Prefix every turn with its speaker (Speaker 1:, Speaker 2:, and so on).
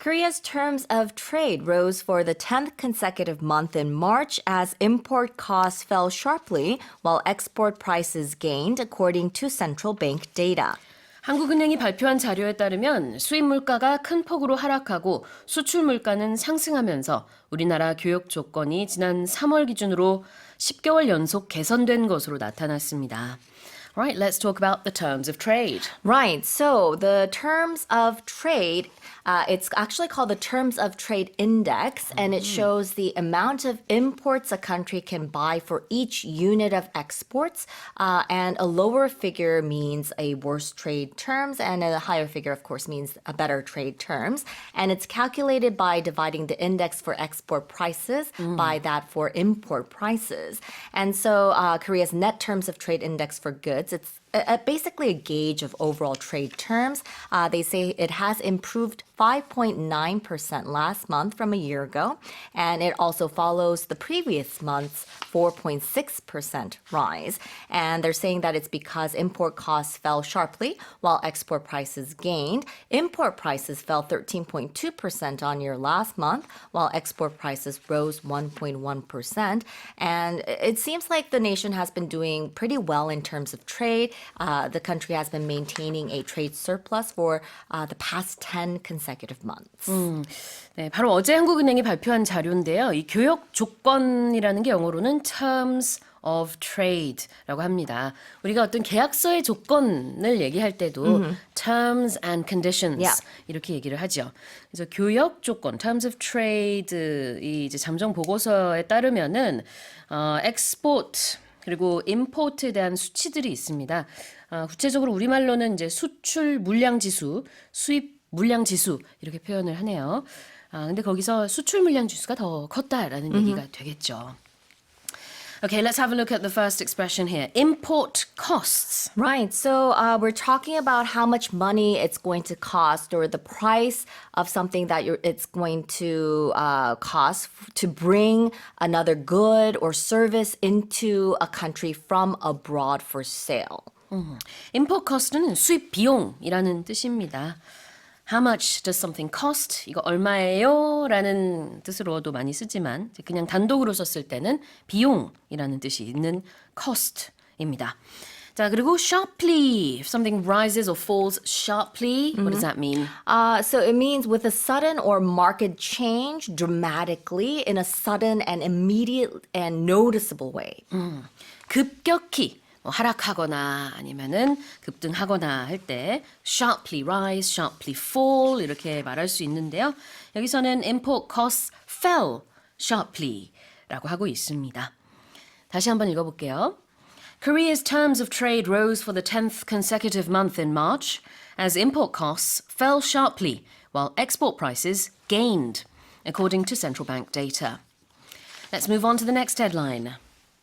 Speaker 1: Korea's terms of trade rose for the 10th consecutive month in March as import costs fell sharply while export prices gained, according to central bank data.
Speaker 2: 한국은행이 발표한 자료에 따르면 수입 물가가 큰 폭으로 하락하고 수출 물가는 상승하면서 우리나라 교역 조건이 지난 3월 기준으로 10개월 연속 개선된 것으로 나타났습니다. Alright, let's talk about the terms of trade.
Speaker 1: Right. So the terms of trade, uh, it's actually called the Terms of Trade Index, and it shows the amount of imports a country can buy for each unit of exports. Uh, and a lower figure means a worse trade terms, and a higher figure, of course, means a better trade terms. And it's calculated by dividing the index for export prices by that for import prices. And so uh, Korea's net terms of trade index for goods, it's a, a- basically a gauge of overall trade terms. Uh, they say it has improved 5.9% last month from a year ago, and it also follows the previous month's 4.6% rise. And they're saying that it's because import costs fell sharply while export prices gained. Import prices fell 13.2% on year last month, while export prices rose 1.1%. And it seems like the nation has been doing pretty well in terms of trade. Uh, the country has been maintaining a trade surplus for uh, the past 10 consecutive months.
Speaker 2: 네, 바로 어제 한국은행이 발표한 자료인데요. 이 교역 조건이라는 게 영어로는 terms of trade라고 합니다. 우리가 어떤 계약서의 조건을 얘기할 때도 terms and conditions
Speaker 1: Yeah.
Speaker 2: 이렇게 얘기를 하죠. 그래서 교역 조건 terms of trade 이 이제 잠정 보고서에 따르면은 어, export 그리고 import에 대한 수치들이 있습니다. 어, 구체적으로 우리말로는 이제 수출 물량 지수, 수입 물량 지수 이렇게 표현을 하네요. 아, 근데 거기서 수출 물량 지수가 더 컸다라는 얘기가 되겠죠. Okay, let's have a look at the first expression here. Import costs.
Speaker 1: Right. So uh, we're talking about how much money it's going to cost, or the price of something that you're, it's going to uh, cost f- to bring another good or service into a country from abroad for sale.
Speaker 2: Import cost는 수입 비용이라는 뜻입니다. How much does something cost? 이거 얼마예요? 라는 뜻으로도 많이 쓰지만 그냥 단독으로 썼을 때는 비용이라는 뜻이 있는 cost입니다. 자, 그리고 sharply. If something rises or falls sharply, what does that mean?
Speaker 1: Uh, so it means with a sudden or marked change dramatically in a sudden and immediate and noticeable way.
Speaker 2: 급격히 뭐 하락하거나 아니면은 급등하거나 할 때 sharply rise, sharply fall 이렇게 말할 수 있는데요. 여기서는 import costs fell sharply라고 하고 있습니다. 다시 한번 읽어볼게요. Korea's terms of trade rose for the 10th consecutive month in March as import costs fell sharply while export prices gained, according to central bank data. Let's move on to the next headline.